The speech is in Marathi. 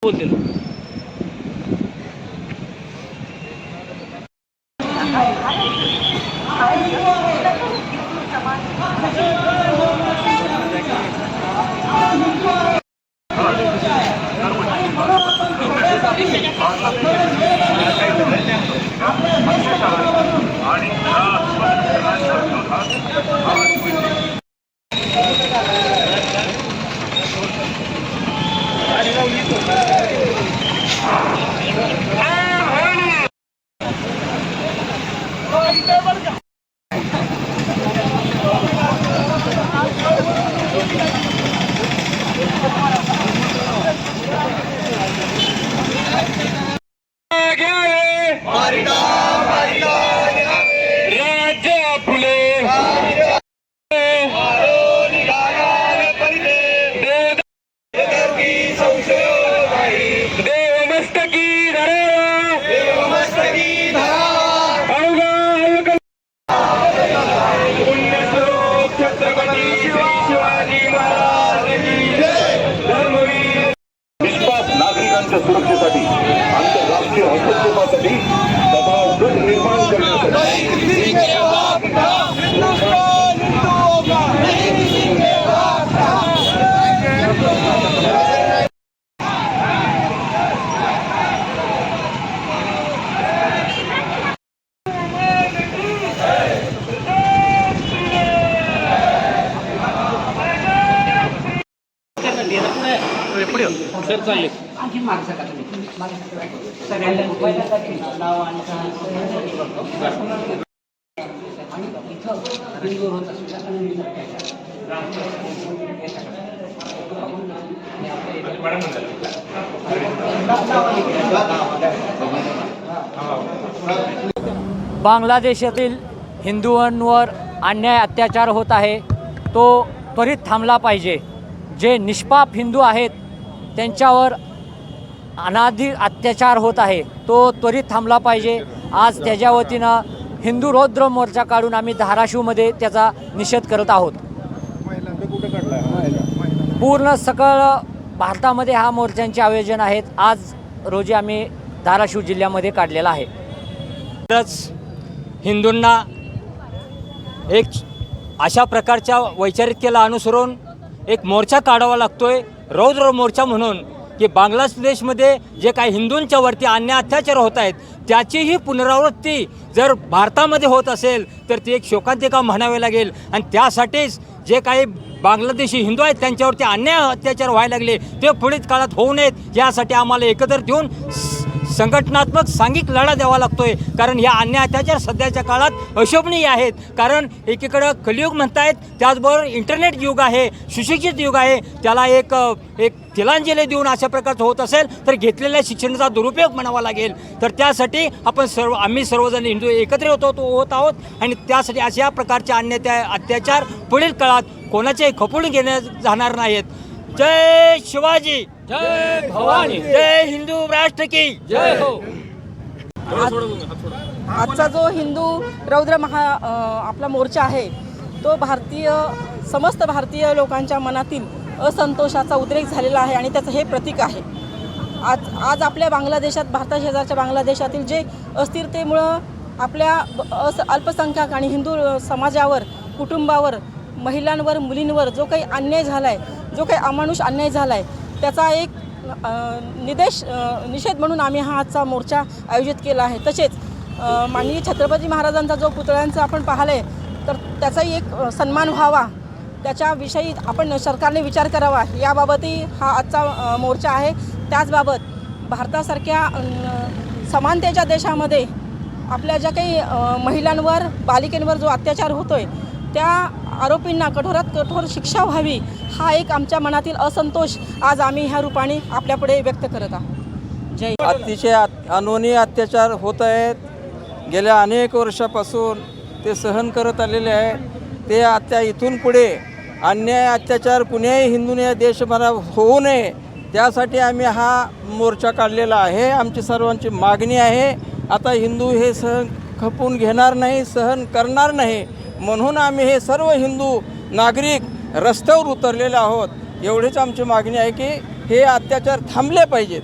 そうで。Thank you. राष्ट्र सुरक्षेसाठी आंतरराष्ट्रीय हस्तक्षेपासाठी तथा गट निर्माण करण्यासाठी सर चालले आणखी मार्क्स का तुम्ही सगळ्यांना नाव आणि आणि इथं हिंदू होत बांगलादेशातील हिंदूंवर अन्याय अत्याचार होत आहे तो त्वरित थांबला पाहिजे. जे निष्पाप हिंदू आहेत त्यांच्यावर अनाधी अत्याचार होत आहे. तो त्वरित थांबला पाहिजे. आज त्याच्या वतीनं हिंदू रौद्र मोर्चा काढून आम्ही धाराशिवमध्ये त्याचा निषेध करत आहोत. पूर्ण सकळ भारतामध्ये हा मोर्चांचे आयोजन आहेत. आज रोजी आम्ही धाराशिव जिल्ह्यामध्ये काढलेला आहे. तरच हिंदूंना एक अशा प्रकारच्या वैचारिकतेला अनुसरून एक मोर्चा काढावा लागतोय रौद्र मोर्चा म्हणून की बांगलादेशमध्ये जे काही हिंदूंच्या वरती अन्याय अत्याचार होत आहेत त्याचीही पुनरावृत्ती जर भारतामध्ये होत असेल तर ती एक शोकांतिका म्हणावी लागेल. आणि त्यासाठीच जे काही बांगलादेशी हिंदू आहेत त्यांच्यावरती अन्याय अत्याचार व्हायला लागले ते पुढील काळात होऊ नयेत यासाठी आम्हाला एकत्र येऊन स- संघटनात्मक सांघिक लढा द्यावा लागतोय. कारण या अन्याय अत्याचार सध्याच्या काळात अशोभनीय आहेत. कारण एकीकडं कलियुग म्हणतायत त्याचबरोबर इंटरनेट युग आहे सुशिक्षित युग आहे. त्याला एक एक तिलांजली देऊन अशा प्रकारचं होत असेल तर घेतलेल्या शिक्षणाचा दुरुपयोग म्हणावा लागेल. तर त्यासाठी आपण सर्व आम्ही सर्वजण हिंदू एकत्र होतो होत आहोत. आणि त्यासाठी अशा प्रकारचे अन्याय अत्याचार पुढील काळात कोणाचेही खपवून घेण्या जाणार नाहीत. जय शिवाजी. जय भवानी. जय हिंदू राष्ट्र की. जय हो. आजचा जो हिंदू रौद्र महा आपला मोर्चा आहे तो भारतीय समस्त भारतीय लोकांच्या मनातील असंतोषाचा उद्रेक झालेला आहे आणि त्याचं हे प्रतीक आहे. आज आज आपल्या बांगलादेशात भारता शेजारच्या बांगलादेशातील जे अस्थिरतेमुळं आपल्या अस अल्पसंख्याक आणि हिंदू समाजावर कुटुंबावर महिलांवर मुलींवर जो काही अन्याय झाला आहे जो काही अमानुष अन्याय झाला आहे त्याचा एक निदेश निषेध म्हणून आम्ही हा आजचा मोर्चा आयोजित केला आहे. तसेच माननीय छत्रपती महाराजांचा जो पुतळ्यांचा आपण पाहिलं आहे तर त्याचाही एक सन्मान व्हावा. त्याच्याविषयी आपण सरकारने विचार करावा. याबाबतही हा आजचा मोर्चा आहे. त्याचबाबत भारतासारख्या समानतेच्या देशामध्ये आपल्या ज्या काही महिलांवर बालिकेंवर जो अत्याचार होतो आहे त्या आरोपींना कठोरात कठोर शिक्षा व्हावी हा एक आमच्या मनातील असंतोष आज आम्ही ह्या रूपाने आपल्यापुढे व्यक्त करत आहोत. जय अतिशय अनोनी अत्याचार होत आहेत. गेल्या अनेक वर्षापासून ते सहन करत आलेले आहे ते आता इथून पुढे अन्याय अत्याचार कुण्याही हिंदूने या देशभरात होऊ नये त्यासाठी आम्ही हा मोर्चा काढलेला आहे. आमची सर्वांची मागणी आहे. आता हिंदू हे सहन खपून घेणार नाही सहन करणार नाही. म्हणून आम्ही हे सर्व हिंदू नागरिक रस्त्यावर उतरलेले आहोत. एवढीच आमची मागणी आहे की हे अत्याचार थांबले पाहिजेत.